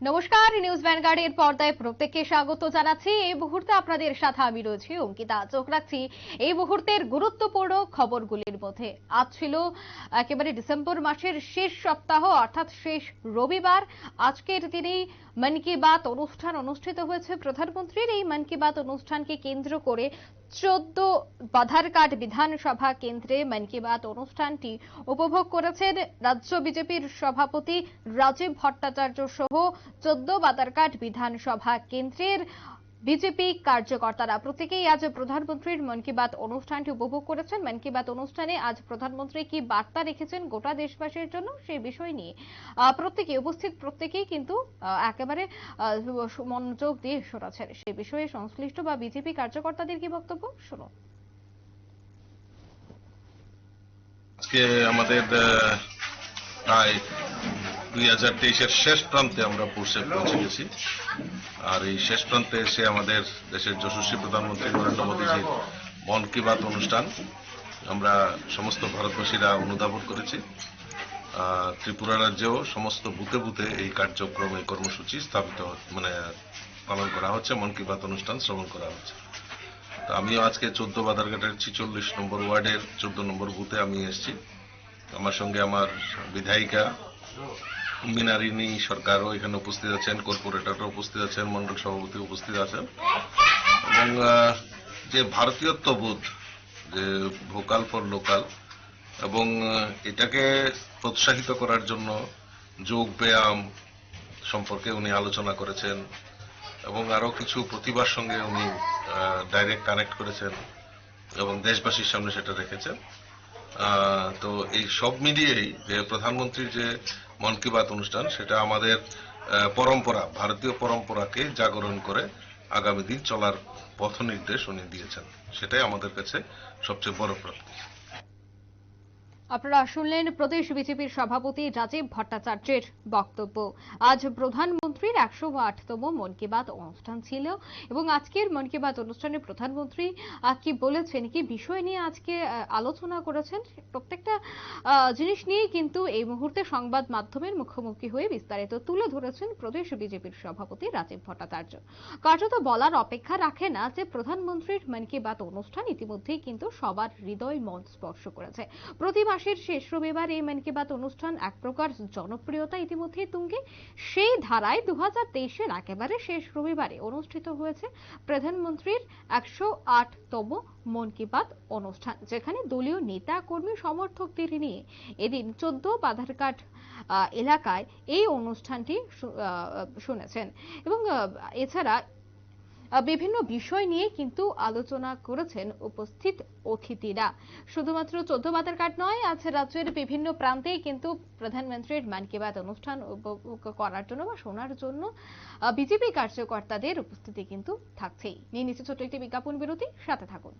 নমস্কার নিউজ ভ্যানগার্ডের পর্দায় প্রত্যেককে স্বাগত জানাচ্ছি। এই মুহূর্তে আপনাদের সাথে আমি রয়েছি অঙ্কিতা। চোখ রাখছি এই মুহূর্তের গুরুত্বপূর্ণ খবরগুলির মধ্যে। আজ ছিল একেবারে ডিসেম্বর মাসের শেষ সপ্তাহ, অর্থাৎ শেষ রবিবার। আজকের দিনেই মন কি বাত অনুষ্ঠান অনুষ্ঠিত হয়েছে। প্রধানমন্ত্রীর এই মন কি বাত অনুষ্ঠানকে কেন্দ্র করে চোদ্দ বাধারকাট বিধানসভা কেন্দ্রে মন কি বাত অনুষ্ঠানটি উপভোগ করেছেন রাজ্য বিজেপির সভাপতি রাজীব ভট্টাচার্য সহ চোদ্দ বাধারকাট বিধানসভা কেন্দ্রের বিজেপি কার্যকর্তারা প্রত্যেকেই আজ প্রধানমন্ত্রীর মন কি বাত অনুষ্ঠানটি উপভোগ করেছেন। মন কি বাত অনুষ্ঠানে আজ প্রধানমন্ত্রী কি বার্তা রেখেছেন গোটা দেশবাসীর জন্য সেই বিষয় নিয়ে। প্রত্যেকে উপস্থিত প্রত্যেকেই কিন্তু একেবারে মনোযোগ দিয়ে শোনাচ্ছেন। সেই বিষয়ে সংশ্লিষ্ট বা বিজেপি কার্যকর্তাদের কি বক্তব্য? শুনুন। আজকে আমাদের প্রায় দুই হাজার তেইশের শেষ প্রান্তে আমরা পৌঁছে পৌঁছে গেছি। আর এই শেষ প্রান্তে এসে আমাদের দেশের যশস্বী প্রধানমন্ত্রী নরেন্দ্র মোদীজির মন কি বাত অনুষ্ঠান। আমরা সমস্ত ভারতবাসীরা অনুধাবন করেছি। ত্রিপুরা রাজ্যেও সমস্ত বুথে বুথে এই কার্যক্রম, এই কর্মসূচি স্থাপিত মানে পালন করা হচ্ছে, মন কি বাত অনুষ্ঠান শ্রবণ করা হচ্ছে। তো আমিও আজকে চোদ্দ বাদারঘাটের ছিচল্লিশ নম্বর ওয়ার্ডের চোদ্দ নম্বর বুথে আমি এসেছি। আমার সঙ্গে আমার বিধায়িকা মিনারিনী সরকারও এখানে উপস্থিত আছেন কর্পোরেটররা উপস্থিত আছেন, মন্ডল সভাপতি উপস্থিত আছেন। এবং যে ভারতীয়ত্ববোধ, যে ভোকাল ফর লোকাল, এবং এটাকে প্রোৎসাহিত করার জন্য যোগ ব্যায়াম সম্পর্কে উনি আলোচনা করেছেন, এবং আরও কিছু প্রতিভার সঙ্গে উনি ডাইরেক্ট কানেক্ট করেছেন, এবং দেশবাসীর সামনে সেটা রেখেছেন। তো এই সব মিলিয়েই যে প্রধানমন্ত্রীর যে মন কি বাত অনুষ্ঠান, সেটা আমাদের পরম্পরা, ভারতীয় পরম্পরাকে জাগরণ করে আগামী দিন চলার পথ নির্দেশ উনি দিয়েছেন। সেটাই আমাদের কাছে সবচেয়ে বড় প্রাপ্তি। আপনারা শুনলেন প্রদেশ বিজেপির সভাপতি রাজীব ভট্টাচার্যের বক্তব্য। আজ প্রধানমন্ত্রীর একশো আটতম মন কি বাত অনুষ্ঠান ছিল এবং আজকের মন কি বাত অনুষ্ঠানে প্রধানমন্ত্রী কি বলেছেন, কি বিষয় নিয়ে আজকে আলোচনা করেছেন প্রত্যেকটা জিনিস নিয়ে কিন্তু এই মুহূর্তে সংবাদ মাধ্যমের মুখোমুখি হয়ে বিস্তারিত তুলে ধরেছেন প্রদেশ বিজেপির সভাপতি রাজীব ভট্টাচার্য। কার্যত বলার অপেক্ষা রাখে না যে প্রধানমন্ত্রীর মন কি বাত অনুষ্ঠান ইতিমধ্যেই কিন্তু সবার হৃদয় মন স্পর্শ করেছে। প্রতি মাসের শেষ রবিবার এই মন কি বাত অনুষ্ঠান এক প্রকার জনপ্রিয়তা ইতিমধ্যেই তুঙ্গে। সেই ধারায় দু হাজার তেইশের একেবারে শেষ রবিবারে অনুষ্ঠিত হয়েছে প্রধানমন্ত্রীর একশো আটতম মন কি বাত অনুষ্ঠান যেখানে দলীয় নেতা কর্মী সমর্থকদের নিয়ে এদিন চোদ্দ বাধারঘাট আহ, এলাকায় এই অনুষ্ঠানটি শুনেছেন। এবং এছাড়া বিভিন্ন বিষয় নিয়ে কিন্তু আলোচনা করেছেন উপস্থিত অতিথিরা। শুধুমাত্র চোদ্দ বাতারঘাট নয়, আজ রাজ্যের বিভিন্ন প্রান্তে কিন্তু প্রধানমন্ত্রীর মন কি বাত অনুষ্ঠান উপভোগ করার জন্য বা শোনার জন্য বিজেপি কার্যকর্তাদের উপস্থিতি কিন্তু থাকছেই। নিয়ে নিচ্ছে ছোট্ট একটি বিজ্ঞাপন বিরতি, সাথে থাকুন।